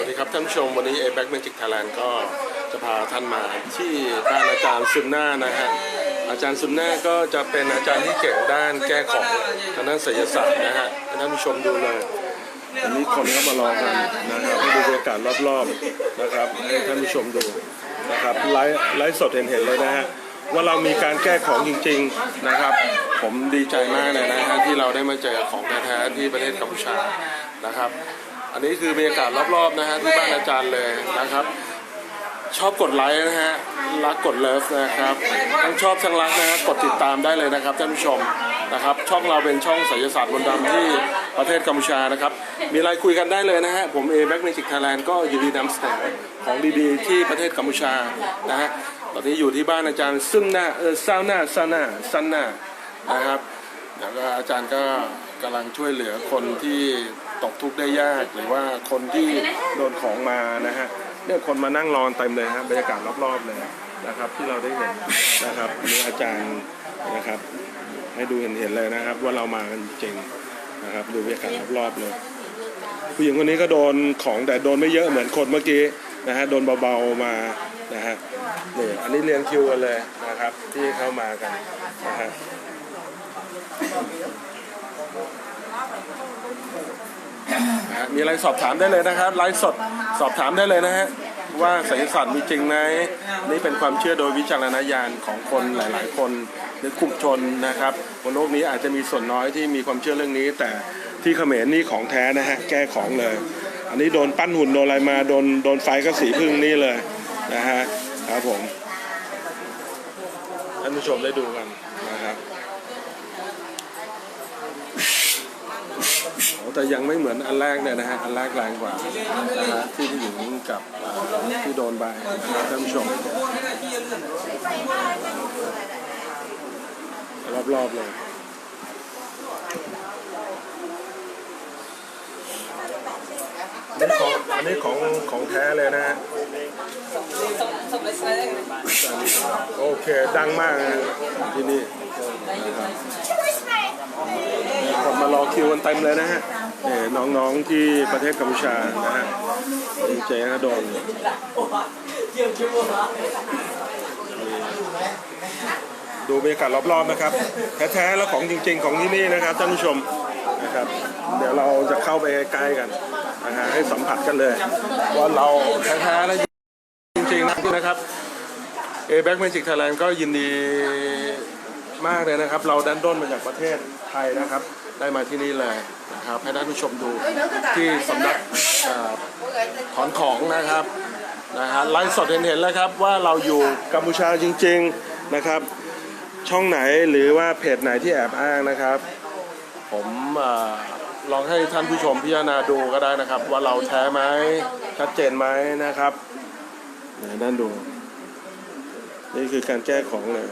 วัสดีครับท่านผู้ชมวันนี้ a b a c Magic Thailand ก็จะพาท่านมาที่บ้านอาจารย์ซุนน่านะฮะอาจารย์ซุนน่าก็จะเป็นอาจารย์ที่เก่งด้านแก้ของทางด้านศิลศาสตร์นะฮะท่านผู้ชมดูเลยวันนี้คนก็มารอกันนะครับให้ดูบรรยากาศรอบๆนะครับให้ท่านผู้ชมดูนะครับไลฟ์ไลฟ์สดเห็นๆเลยนะฮะว่าเรามีการแก้ของจริงๆนะครับ ผมดีใจมากเลยนะฮะที่เราได้มาเจอของแท้ๆที่ประเทศกัมพูชานะครับ อันนี้คือบรรยากาศรอบๆนะฮะที่บ้านอาจารย์เลยนะครับ ชอบกดไลค์นะฮะรักกดเลิฟนะครับทั้งชอบทั้งรักนะฮะกดติดตามได้เลยนะครับท่านผู้ชมนะครับ ช่องเราเป็นช่องศิลศาสตร์มนต์ดำที่ประเทศกัมพูชานะครับ มีอะไรคุยกันได้เลยนะฮะผมเอแบ็กเมจิกไทยแลนด์ก็อยู่ดีนำเสนอของดีๆที่ประเทศกัมพูชานะฮะตอนนี้อยู่ที่บ้านอาจารย์ซึ่งหน้าเออซาวน่าซาวน่าซันน่านะครับแล้วก็อาจารย์ก็กำลังช่วยเหลือคนที่ ตกทุกข์ได้ยากหรือว่าคนที่โดนของมานะฮะเนี่ยคนมานั่งรอเต็มเลยฮะบรรยากาศรอบๆเลยนะครับ ที่เราได้เห็นนะครับอันนี้อาจารย์นะครับ ให้ดูเห็นๆเลยนะครับ ว่าเรามากันจริงนะครับ ดูบรรยากาศรอบๆเลยผู้หญิงคนนี้ก็โดนของแต่โดนไม่เยอะเหมือนคนเมื่อกี้นะฮะโดนเบาๆมานะฮะนี่อันนี้เรียงคิวกันเลยนะครับ ที่เข้ามากันนะฮะ นะ ฮะมีอะไรสอบถามได้เลยนะครับไลฟ์สดสอบถามได้เลยนะฮะว่าไสยศาสตร์มีจริงไหมนี่เป็นความเชื่อโดยวิจารณญาณของคนหลาย ๆ คนหรือกลุ่มชนนะครับบนโลกนี้อาจจะมีส่วนน้อยที่มีความเชื่อเรื่องนี้ แต่ที่เขมรนี่ของแท้นะฮะแก้ของเลย อันนี้โดนปั้นหุ่นโดนอะไรมาโดนโดนไฟก็สีพึ่งนี่เลยนะฮะครับผมท่านผู้ชมได้ดูกันนะครับ โอ้ แต่ยังไม่เหมือนอันแรกเนี่ยนะฮะ อันแรกแรงกว่านะฮะที่ผู้หญิงกับอ่าที่โดนไปนะครับท่านผู้ชมรอบๆเลยอันนี้ของอันนี้ของของแท้เลยนะฮะโอเค ดังมากนะฮะที่นี่นะครับคนมารอคิวกันเต็มเลยนะฮะเน้องๆที่ประเทศกัมพูชานะฮะดีเจนะโดนดูบรรยากาศรอบๆนะครับ แท้ๆแล้วของจริงๆของที่นี่นะครับท่านผู้ชมนะครับ เดี๋ยวเราจะเข้าไปใกล้กันนะฮะให้สัมผัสกันเลย ว่าเราแท้ๆแล้วจริงๆนะครับเอแบ็กเมจิกไทยแลนด์ก็ยินดีมากเลยนะครับ เราดันด้นมาจากประเทศไทยนะครับ ได้มาที่นี่เลยนะครับให้ท่านผู้ชมดูที่สำนักเอ่อถอนของนะครับนะฮะไลฟ์สดเห็นๆแล้วครับว่าเราอยู่กัมพูชาจริง ๆนะครับ ช่องไหนหรือว่าเพจไหนที่แอบอ้างนะครับ ผมเออลองให้ท่านผู้ชมพิจารณาดูก็ได้นะครับ ว่าเราแท้ไหมชัดเจนไหมนะครับไหนด้านดู นี่คือการแก้ของเลย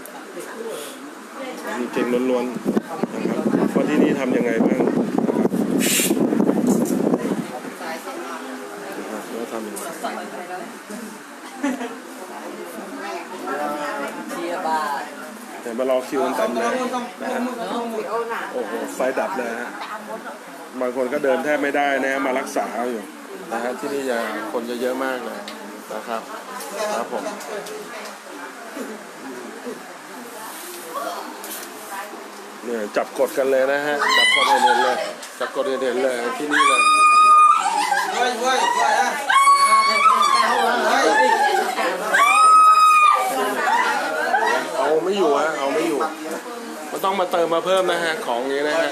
จริงๆล้วนๆนะครับ ว่าที่นี่ทำยังไงบ้างนะครับแล้วทำยังไงเดี๋ยวมารอคิวกันเต็มเลยนะฮะโอ้โหไฟดับเลยฮะบางคนก็เดินแทบไม่ได้นะฮะมารักษาอยู่นะฮะที่นี่จะคนจะเยอะมากเลยนะครับครับผม เนี่ยจับกดกันเลยนะฮะ จับกดเห็นๆเลย จับกดเห็นๆเลยที่นี่เลยเอาไม่อยู่ฮะ เอาไม่อยู่ มันต้องมาเติมมาเพิ่มนะฮะ ของนี้นะฮะ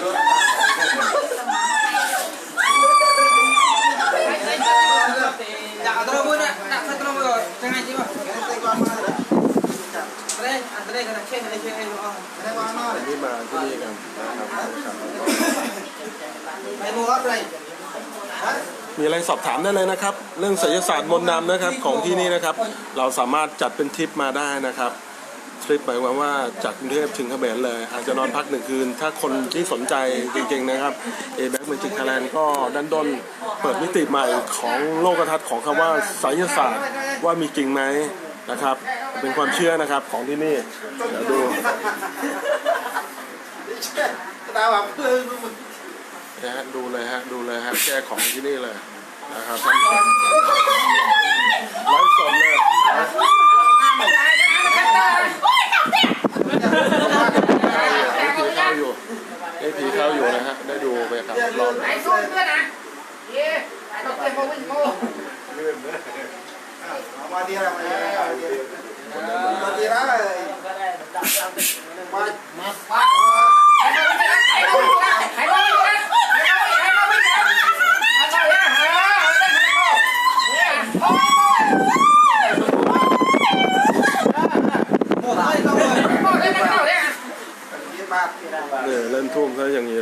ada kena check ada check eh. ที่มาที่นี่กันนะครับ Mai mau apa lagi? มีอะไรสอบถามได้เลยนะครับ เรื่องศิลศาสตร์มนต์ดำนะครับของที่นี่นะครับ เราสามารถจัดเป็นทริปมาได้นะครับทริปหมายความว่าจากกรุงเทพถึงเขมรเลย อาจจะนอนพักหนึ่งคืน ถ้าคนที่สนใจจริงๆนะครับ a b a c Magic Thailand ก็ดันด้นเปิดมิติใหม่ของโลกทัศน์ของคำว่าไสยศาสตร์ว่ามีจริงไหม นะครับ เป็นความเชื่อนะครับของที่นี่ เดี๋ยวดู Tahu apa? นะฮะดูเลยฮะดูเลยฮะแก้ของที่นี่เลยนะครับท่านผู้ชมไลฟ์สดเลยเข้าอยู่ได้ผีเข้าอยู่นะฮะได้ดูไปครับรอบ Ai xuống nữa nè. Yeah. Ai đâu tiền vô mình mua. มาดีแล้วมาดีแล้วมามา Ai đâu mình ăn, ai đâu mình ăn, ai đâu mình ăn. Ai đâu mình- ai đâu mình ăn. Ai đâu ya, hả? Ở đây hả cô? Yeah. Thôi, thôi. Cô đây, đây, đây, đây. ดีมากเนี่ยเล่นทุ่มซะอย่างนี้เ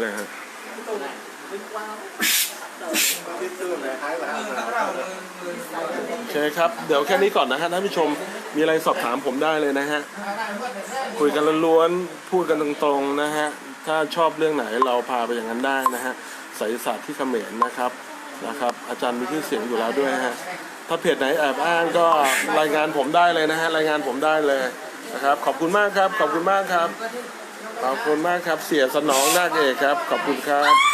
ลยฮะที่ตื้นเลยคล้ายแบบ โอเคครับ เดี๋ยวแค่นี้ก่อนนะฮะท่านผู้ชมมีอะไรสอบถามผมได้เลยนะฮะ คุยกันล้วนๆพูดกันตรงๆนะฮะ ถ้าชอบเรื่องไหนเราพาไปอย่างนั้นได้นะฮะไสยศาสตร์ที่เขมรนะครับนะครับ อาจารย์มีชื่อเสียงอยู่แล้วด้วยฮะถ้าเพจไหนแอบอ้างก็รายงานผมได้เลยนะฮะรายงานผมได้เลยนะครับ ขอบคุณมากครับ ขอบคุณมากครับขอบคุณมากครับ เสียสนองนาคเอกครับ ขอบคุณครับ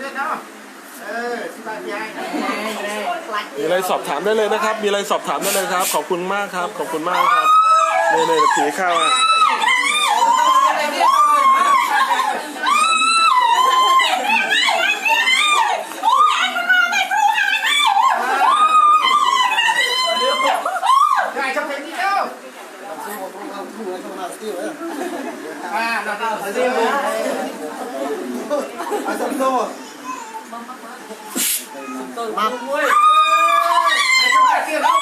เดี๋ยวเดี๋ยว Ai vô đây đi, ai đâu. เดี๋ยวเดี๋ยวเดี๋ยวเดี๋ยวเดี๋ยว Ai xin ai ơi, ơi, xin ai kìa đâu. Ai kìa. À, xin ai kìa nó. Một tí. ใส่เขาจะมาเปลี่ยน Ê, chưa mai, ai chưa mai đâu, hao, mà sao mai? Ôi, xin mai kia đâu. Ôi, xin ai, ôi, đâu, đâu. Ui, đây đâu. Ờ, xin ai kìa ai. มีอะไรสอบถามได้เลยนะครับ มีอะไรสอบถามได้เลยครับ ขอบคุณมากครับ ขอบคุณมากครับเนี่ยเนี่ยผีเข้าอะ Này, trong thế đi đâu? À, nó đâu, nó tiêu. อาจารย์โต Ai trong ai kia đâu?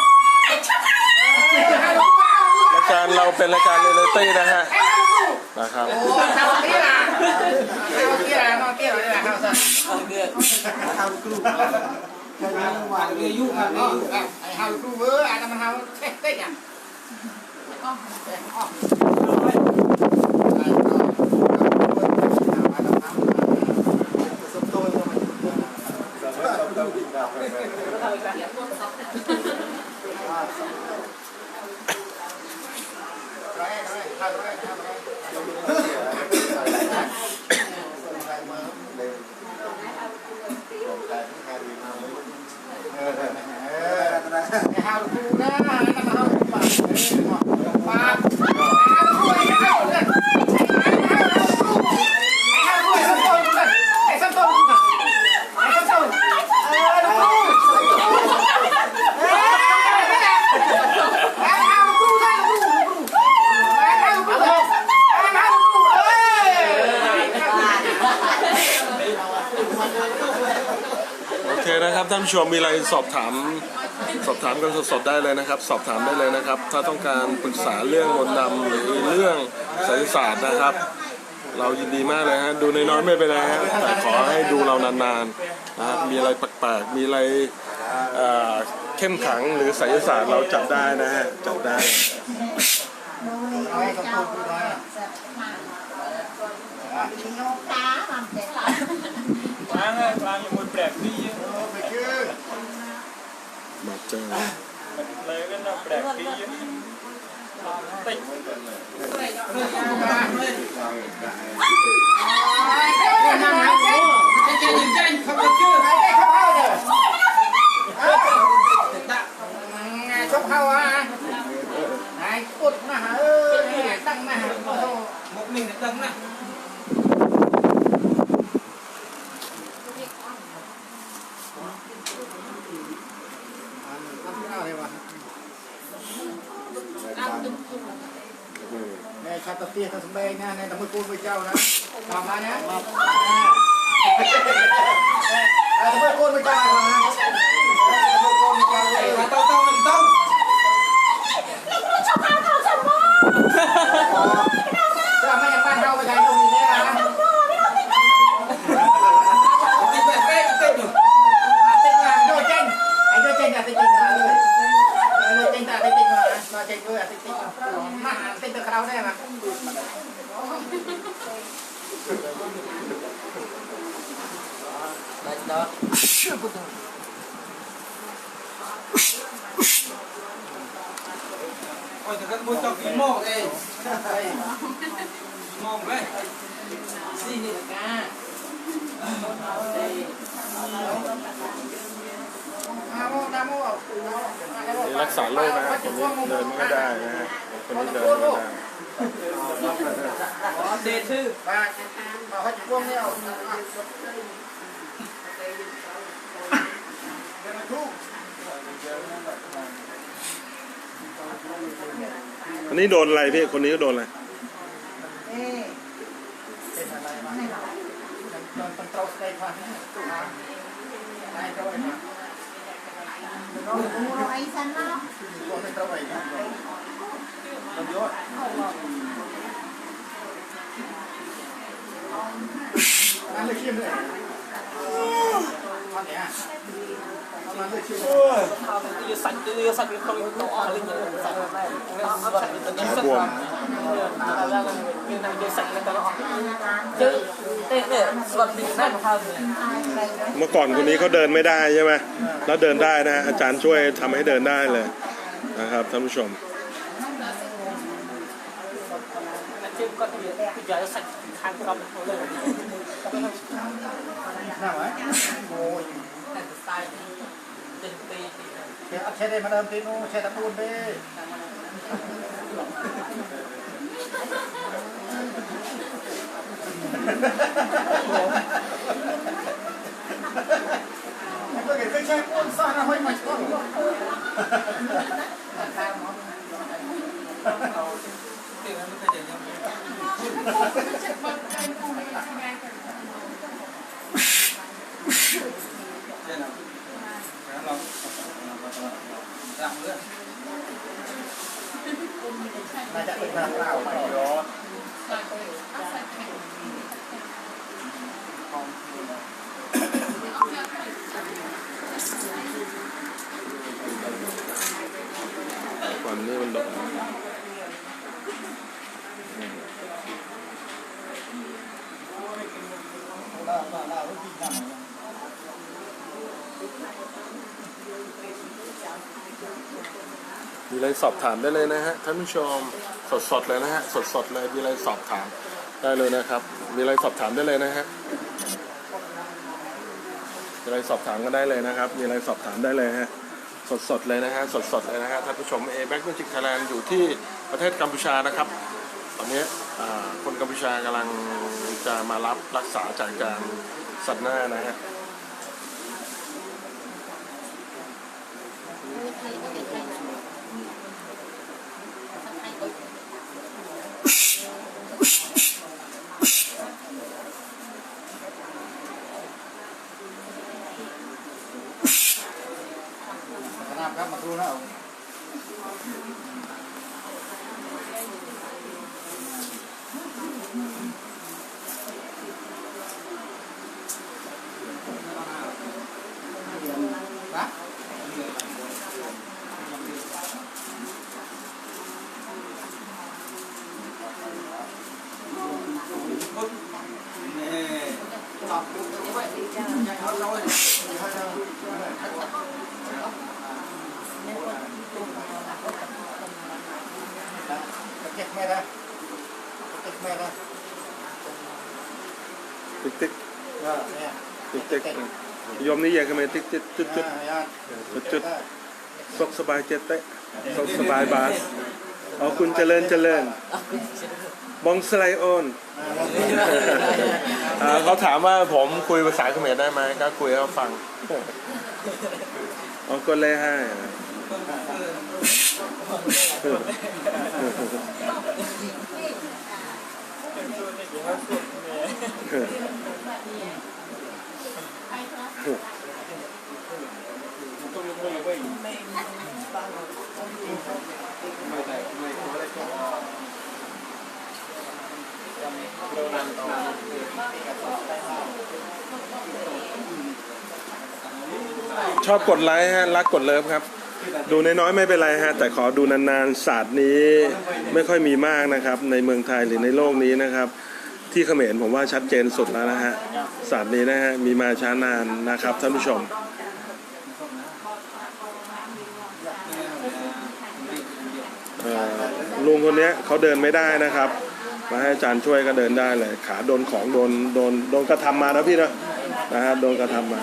รายการเราเป็นรายการเรเลตี้นะฮะ Ai hao đâu? นะครับ Ồ, sao kia là? Sao kia là, nó kia là đây ผู้ชมมีอะไรสอบถาม สอบถามกันสดๆได้เลยนะครับ สอบถามได้เลยนะครับ ถ้าต้องการปรึกษาเรื่องมนต์ดำหรือเรื่องไสยศาสตร์นะครับ เรายินดีมากเลยฮะดูน้อยๆไม่เป็นไรฮะแต่ขอให้ดูเรานานๆนะครับมีอะไรแปลกๆมีอะไรเอ่อเข้มขังหรือไสยศาสตร์เราจับได้นะฮะจับได้ Ai xăm tôi cu đó. วางเลยวางอยู่บนแปลกที่เยอะ มาเจอเลยก็น่าแปลกที่เยอะติ này đây. Mộ đây. อาโมนาโมเอานี่รักษาโรคนะคนนี้เดินไม่ได้นะฮะคนนี้เดินไม่ได้ Đó, đề thư. ไปเอาให้พวกนี้เอาเดินมาทุก อันนี้โดนอะไรพี่ คนนี้ก็โดนอะไรเป็นอะไรมาโดนเป็นเตาสเต็กมาได้เนมา Ay, sana. โดนเป็นเตาไหนมาลำยศนั่นเลยเข้มเลยตอนเนี้ยตอนนั้นเลยเข้มเลย Yêu sạch, yêu sạch, yêu không yêu tổ ở lên những sạch. Nó áp sạch, nó ขา sạch. บวม Yêu sạch, nó đó. Chứ, đây này, vật thì này mà sao thì เมื่อก่อนคนนี้เขาเดินไม่ได้ใช่ไหมแล้วเดินได้นะ อาจารย์ช่วยทำให้เดินได้เลยนะครับท่านผู้ชม chứ con thì bây giờ nó sạch khang cầm lên. น่าไหมโอ้ย Này, sai. Tình tì thì เดี๋ยวเอาเช็ดได้มาเดิมตีนู้เช็ดตะปูนไปมันก็เห็นแค่ปูนซ่อนเอาไว้มาช่วย tiền nó phải để nhau. Đây nào. Cái lòng. Làm nữa. น่าจะเป็นทางเปล่าไปย้อน นนี้มันโดนมีอะไรสอบถามได้เลยนะฮะท่านผู้ชมสดๆเลยนะฮะสดๆเลยมีอะไรสอบถามได้เลยนะครับ มีอะไรสอบถามได้เลยนะฮะมีอะไรสอบถามก็ได้เลยนะครับ มีอะไรสอบถามได้เลยฮะ สดๆเลยนะฮะสดๆเลยนะฮะท่านผู้ชมเอแบ็กมิจิกไทยแลนด์อยู่ที่ประเทศกัมพูชานะครับ ตอนนี้คนกัมพูชากำลังจะมารับรักษาจากการสัตว์หน้านะฮะ น้ำครับมาดูแล้วนะ Nè. Chọc. Nó rồi. เก็บแม่นะเก็บแม่นะ ติ๊กติ๊ก เนี่ย ติ๊กติ๊ก ยมนี่ยังทำไมติ๊กติ๊กจุดจุดจุดจุดสกสบายเจ็ดเตะสกสบายบาสเอาคุณเจริญเจริญบองสไลโอนอ่าเขาถามว่าผมคุยภาษาเขมรได้ไหมก็คุยให้เขาฟังเอาก็เลยให้ ชอบกดไลค์ฮะ รักกดเลิฟครับ ดูน้อยๆไม่เป็นไรฮะ แต่ขอดูนานๆศาสตร์นี้ไม่ค่อยมีมากนะครับ ในเมืองไทยหรือในโลกนี้นะครับ ที่เขมรผมว่าชัดเจนสุดแล้วนะฮะสัตว์นี้นะฮะมีมาช้านานนะครับท่านผู้ชม ลุงคนนี้เขาเดินไม่ได้นะครับ มาให้อาจารย์ช่วยก็เดินได้เลย ขาโดนของโดนโดนโดนกระทำมานะพี่นะนะฮะโดนกระทำมา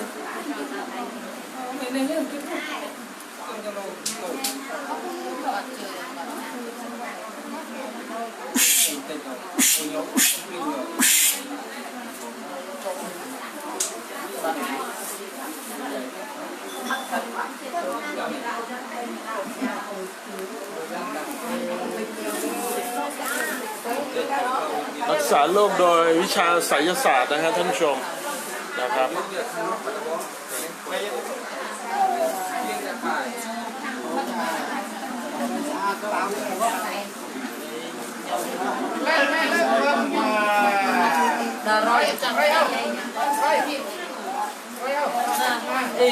รักษาโรคโดยวิชาไสยศาสตร์นะฮะท่านผู้ชมนะครับ แม่แม่เลิกเพิ่มมาดาร้อยร้อยเอาร้อยพี่ร้อยเอามา Ê,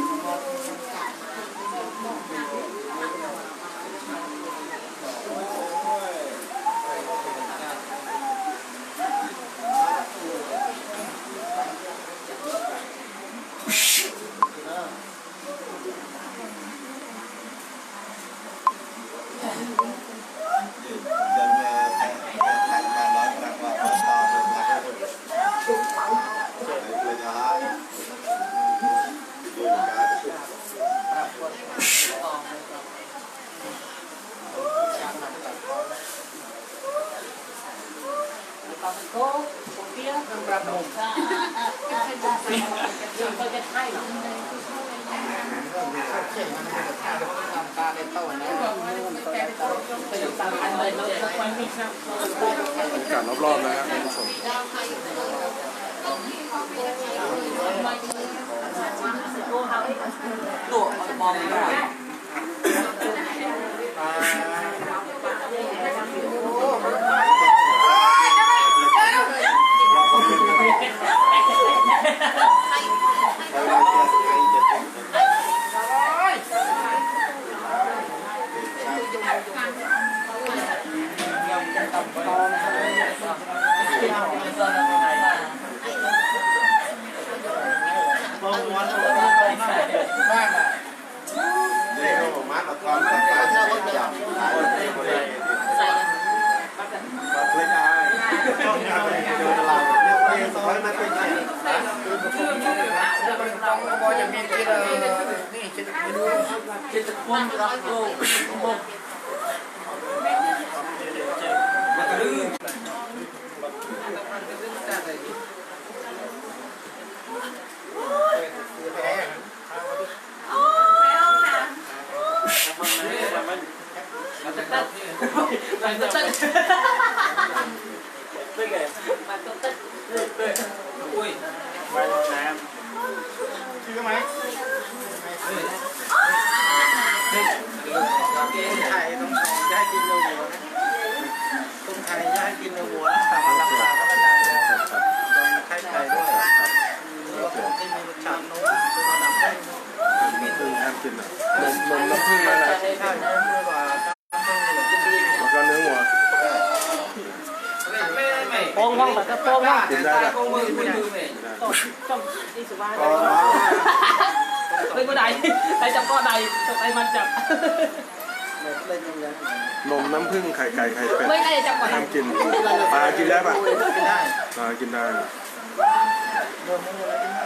ให้หรอเข่งมันจะทำตาในโต๊ะนะไปตามอันเลยแล้วไปไม่ทราบบรรยากาศรอบๆนะฮะท่านผู้ชมตัวมองไม่ได้ บ้านอะ ต้องบอจะมีกินนี่กินไม่รู้ จะจะควนรักโลกโลก มันจะตัดมันจะตัด Tới kìa. มันจะตัด Ui. Vai vào Nam. ชื่อไหม ไทยต้องย้ายกินเนื้อวัวนะต้องไทยย้ายกินเนื้อวัวนะสามารถรักษาพระอาจารย์ได้ลองไข้ไทยด้วยวัวของที่มีรสชาตินุ่มเป็นระดับให้ น้ำผึ้งห้ามกินนะนมนมน้ำผึ้งนั่นแหละ ใช่เนื้อวัว แล้วก็เนื้อวัว โป้งห้องมันก็โป้งห้องกินได้นะต้องต้องนี่สุภาพไม่ก็ได้ใครจับก็ได้ใครมันจับเล่นยังไงนมน้ำผึ้งไข่ไก่ไข่เป็ดไม่ได้จับก่อนห้ามกินปลากินได้ปะไม่ได้ปลากินได้รวมทั้งหมดแล้วกินได้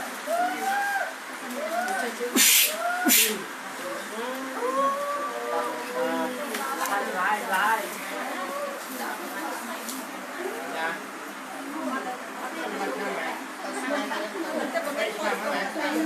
ลายลาย あの。